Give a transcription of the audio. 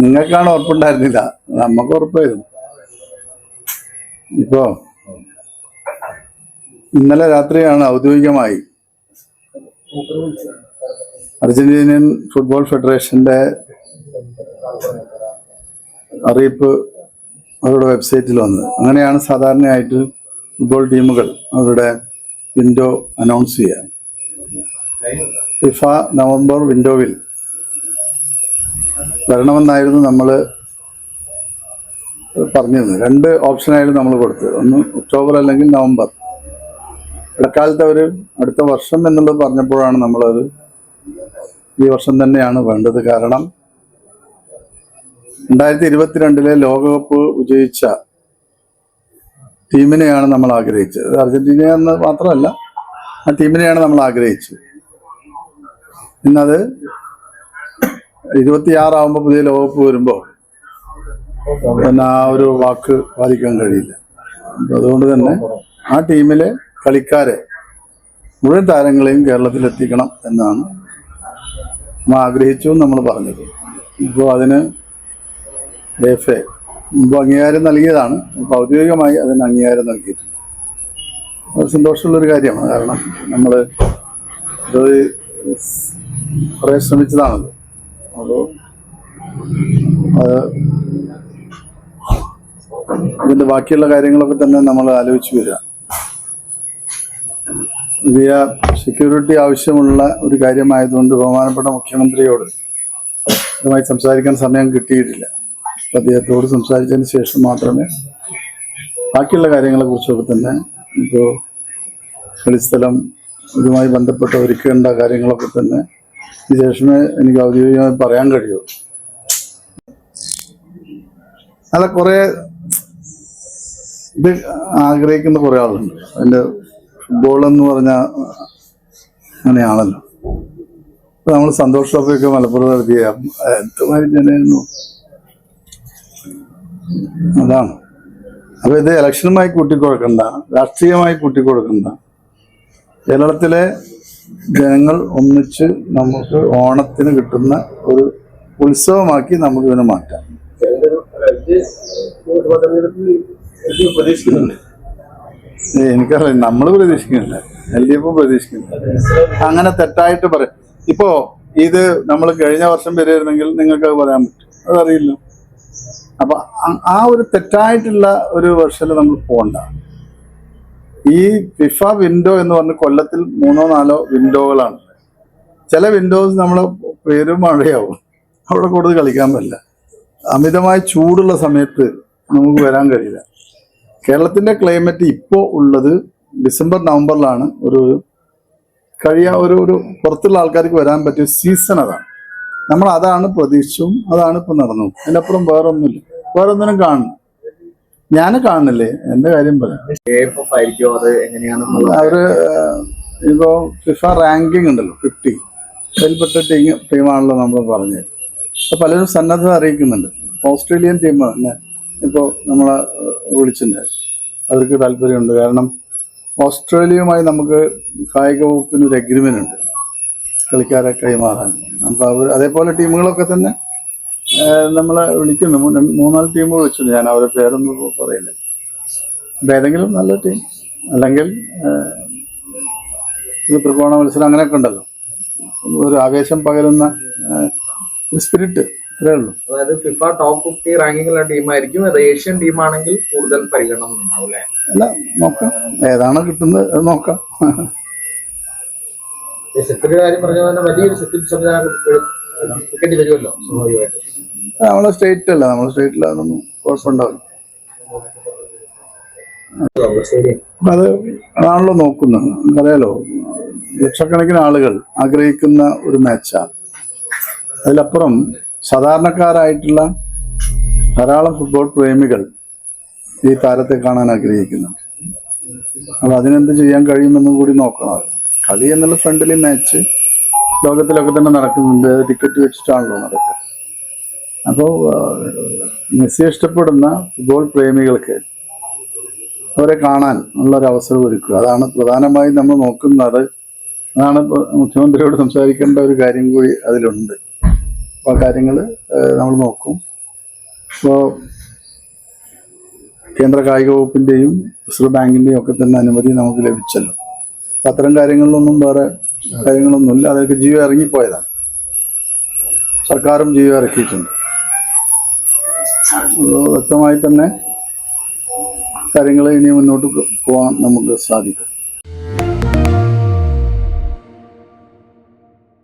നിങ്ങൾക്കാണ് ഉറപ്പുണ്ടായിരുന്നില്ല. നമുക്ക് ഉറപ്പായിരുന്നു. ഇപ്പോ ഇന്നലെ രാത്രിയാണ് ഔദ്യോഗികമായി അർജന്റീനിയൻ ഫുട്ബോൾ ഫെഡറേഷന്റെ അറിയിപ്പ് അവരുടെ വെബ്സൈറ്റിൽ വന്നത് അങ്ങനെയാണ് സാധാരണയായിട്ട് ഫുട്ബോൾ ടീമുകൾ അവരുടെ വിൻഡോ അനൗൺസ് ചെയ്യുക ഫിഫ നവംബർ വിൻഡോവിൽ വരണമെന്നായിരുന്നു നമ്മൾ പറഞ്ഞിരുന്നത്. രണ്ട് ഓപ്ഷനായിരുന്നു നമ്മൾ കൊടുത്തത്. ഒന്ന് ഒക്ടോബർ അല്ലെങ്കിൽ നവംബർ. ഇടക്കാലത്ത് അവർ അടുത്ത വർഷം എന്നുള്ളത് പറഞ്ഞപ്പോഴാണ് നമ്മളത് ഈ വർഷം തന്നെയാണ് വേണ്ടത്. കാരണം രണ്ടായിരത്തി ഇരുപത്തിരണ്ടിലെ ലോകകപ്പ് വിജയിച്ച ടീമിനെയാണ് നമ്മൾ ആഗ്രഹിച്ചത്. അർജന്റീന എന്ന് മാത്രമല്ല ആ ടീമിനെയാണ് നമ്മൾ ആഗ്രഹിച്ചത്. ഇന്നത് ഇരുപത്തിയാറാവുമ്പോൾ പുതിയ ലോകകപ്പ് വരുമ്പോൾ പിന്നെ ആ ഒരു വാക്ക് പാലിക്കാൻ കഴിയില്ല. അതുകൊണ്ട് തന്നെ ആ ടീമിലെ കളിക്കാരെ മുഴുവൻ താരങ്ങളെയും കേരളത്തിൽ എത്തിക്കണം എന്നാണ് നമ്മൾ ആഗ്രഹിച്ചു നമ്മൾ പറഞ്ഞത്. ഇപ്പോൾ അതിന് എഫ് എ മുമ്പ് അംഗീകാരം നൽകിയതാണ്. ഇപ്പോൾ ഔദ്യോഗികമായി അതിന് അംഗീകാരം നൽകിയിട്ടുണ്ട്. അത് സന്തോഷമുള്ളൊരു കാര്യമാണ്. കാരണം നമ്മൾ ഇത് കുറേ ശ്രമിച്ചതാണല്ലോ അപ്പോൾ അത് ഇതിന്റെ ബാക്കിയുള്ള കാര്യങ്ങളൊക്കെ തന്നെ നമ്മൾ ആലോചിച്ച് വരിക. വലിയ സെക്യൂരിറ്റി ആവശ്യമുള്ള ഒരു കാര്യമായതുകൊണ്ട് ബഹുമാനപ്പെട്ട മുഖ്യമന്ത്രിയോട് ഇതുമായി സംസാരിക്കാൻ സമയം കിട്ടിയിട്ടില്ല. അദ്ദേഹത്തോട് സംസാരിച്ചതിന് ശേഷം മാത്രമേ ബാക്കിയുള്ള കാര്യങ്ങളെ കുറിച്ചൊക്കെ തന്നെ ഇപ്പോൾ കളിസ്ഥലം ഇതുമായി ബന്ധപ്പെട്ട് ഒരുക്കേണ്ട കാര്യങ്ങളൊക്കെ തന്നെ ശേഷമേ എനിക്ക് ഔദ്യോഗികമായി പറയാൻ കഴിയൂ. അല്ല കുറെ ഇത് ആഗ്രഹിക്കുന്ന കുറെ ആളുണ്ട്. അതിന്റെ ഫുട്ബോൾ എന്ന് പറഞ്ഞ അങ്ങനെയാണല്ലോ. ഇപ്പം നമ്മൾ സന്തോഷ് ട്രോഫിയൊക്കെ മലപ്പുറം നടത്തിയ ജനായിരുന്നു അതാണ്. അപ്പൊ ഇത് ഇലക്ഷനുമായി കൂട്ടിക്കൊടുക്കണ്ട രാഷ്ട്രീയമായി കൂട്ടിക്കൊടുക്കണ്ട. കേരളത്തിലെ ജനങ്ങൾ ഒന്നിച്ച് നമുക്ക് ഓണത്തിന് കിട്ടുന്ന ഒരു ഉത്സവമാക്കി നമുക്ക് ഇതിനെ മാറ്റാം. എനിക്കറിയാം നമ്മൾ പ്രതീക്ഷിക്കുന്നില്ല. എൽ ഡി എഫ് പ്രതീക്ഷിക്കുന്നില്ല. അങ്ങനെ തെറ്റായിട്ട് പറയും ഇപ്പോ ഇത് നമ്മൾ കഴിഞ്ഞ വർഷം വരുമായിരുന്നെങ്കിൽ നിങ്ങൾക്ക് അത് പറയാൻ പറ്റും. അതറിയില്ല. അപ്പൊ ആ ഒരു തെറ്റായിട്ടുള്ള ഒരു വർഷത്തിൽ നമ്മൾ പോകണ്ട ഈ ഫിഫ വിൻഡോ എന്ന് പറഞ്ഞ കൊല്ലത്തിൽ മൂന്നോ നാലോ വിൻഡോകളാണ് ചില വിൻഡോസ് നമ്മൾ പേരും മഴയാവും. അവിടെ കൂടുതൽ കളിക്കാൻ പറ്റില്ല. അമിതമായ ചൂടുള്ള സമയത്ത് നമുക്ക് വരാൻ കഴിയില്ല. കേരളത്തിന്റെ ക്ലൈമറ്റ് ഇപ്പോൾ ഉള്ളത് ഡിസംബർ നവംബറിലാണ്. ഒരു കഴിയാ ഒരു ഒരു പുറത്തുള്ള ആൾക്കാർക്ക് വരാൻ പറ്റിയ സീസൺ അതാണ്. നമ്മൾ അതാണ് പ്രതീക്ഷിച്ചും അതാണ് ഇപ്പം നടന്നു. അതിനപ്പുറം വേറൊന്നുമില്ല. വേറെ ഒന്നിനും കാണണം ഞാൻ കാണുന്നില്ലേ? എന്റെ കാര്യം പറയാം. അവർ ഇപ്പോ ഫിഫ റാങ്കിങ് ഉണ്ടല്ലോ ഫിഫ്റ്റി. അതിൽപ്പെട്ട ടീം ടീമാണല്ലോ നമ്മൾ പറഞ്ഞത് അപ്പൊ പലരും സന്നദ്ധത അറിയിക്കുന്നുണ്ട്. ഓസ്ട്രേലിയൻ ടീം തന്നെ ഇപ്പോൾ നമ്മളെ വിളിച്ചിട്ടുണ്ട്. അവർക്ക് താല്പര്യമുണ്ട്. കാരണം ഓസ്ട്രേലിയയുമായി നമുക്ക് കായിക വകുപ്പിന് ഒരു അഗ്രിമെന്റ് ഉണ്ട്. കളിക്കാരെ കൈമാറാൻ. അപ്പൊ അവർ അതേപോലെ ടീമുകളൊക്കെ തന്നെ നമ്മളെ വിളിക്കുന്നു. മൂന്നാൽ ടീമുകൾ വെച്ചു. ഞാൻ അവരെ പേരൊന്നും പറയുന്നില്ല അപ്പൊ ഏതെങ്കിലും നല്ല ടീം അല്ലെങ്കിൽ ഈ ഇത് ത്രികോണ മത്സരം അങ്ങനെയൊക്കെ ഉണ്ടല്ലോ. ഒരു ആവേശം പകരുന്ന സ്പിരിറ്റ് ഇത്രേ ഉള്ളൂ. അതായത് ഫിഫ ടോപ്പ് ഫിഫ്റ്റി റാങ്കിങ്ങുള്ള ടീമായിരിക്കും അത് ഏഷ്യൻ ടീമാണെങ്കിൽ കൂടുതൽ പരിഗണന ഉണ്ടാവും അല്ലെ അല്ല നോക്കാം. ഏതാണോ കിട്ടുന്നത് അത് നോക്കാം. സെക്രട്ടറി കാര്യം പറഞ്ഞ തന്നെ വലിയൊരു സെക്യൂരിറ്റി സംവിധാനം വെക്കേണ്ടി വരുമല്ലോ സ്വാഭാവികമായിട്ട്. നമ്മളെ സ്റ്റേറ്റ് അല്ല നമ്മളെ സ്റ്റേറ്റിൽ അതൊന്നും കുഴപ്പമുണ്ടാവില്ല. അത് അതാണല്ലോ നോക്കുന്നത്. നമുക്കറിയാലോ ലക്ഷക്കണക്കിന് ആളുകൾ ആഗ്രഹിക്കുന്ന ഒരു മാച്ചാണ് അതിലപ്പുറം സാധാരണക്കാരായിട്ടുള്ള ധാരാളം ഫുട്ബോൾ പ്രേമികൾ ഈ താരത്തെ കാണാൻ ആഗ്രഹിക്കുന്നുണ്ട് അപ്പൊ അതിനെന്ത് ചെയ്യാൻ കഴിയുമെന്നും കൂടി നോക്കണം. കളി എന്നുള്ള ഫ്രണ്ട്ലി മാച്ച് ലോകത്തിലൊക്കെ തന്നെ നടക്കുന്നുണ്ട്. ടിക്കറ്റ് വെച്ചിട്ടാണല്ലോ നടക്കുക. അപ്പോൾ മെസ്സി ഇഷ്ടപ്പെടുന്ന ഫുട്ബോൾ പ്രേമികൾക്ക് അവരെ കാണാൻ ഉള്ളൊരു അവസരം ഒരുക്കുക. അതാണ് പ്രധാനമായും നമ്മൾ നോക്കുന്നത്. അതാണ് മുഖ്യമന്ത്രിയോട് സംസാരിക്കേണ്ട ഒരു കാര്യം കൂടി അതിലുണ്ട്. അപ്പോൾ കാര്യങ്ങൾ നമ്മൾ നോക്കും. അപ്പോൾ കേന്ദ്ര കായിക വകുപ്പിന്റെയും റിസർവ് ബാങ്കിന്റെയും ഒക്കെ തന്നെ അനുമതി നമുക്ക് ലഭിച്ചല്ലോ. അത്തരം കാര്യങ്ങളിലൊന്നും വേറെ കാര്യങ്ങളൊന്നുമില്ല. അതൊക്കെ ജീവ ഇറങ്ങിപ്പോയതാണ്. സർക്കാരും ജീവ ഇറക്കിയിട്ടുണ്ട്. വ്യക്തമായി തന്നെ കാര്യങ്ങൾ ഇനി മുന്നോട്ട് പോകാൻ നമുക്ക് സാധിക്കും.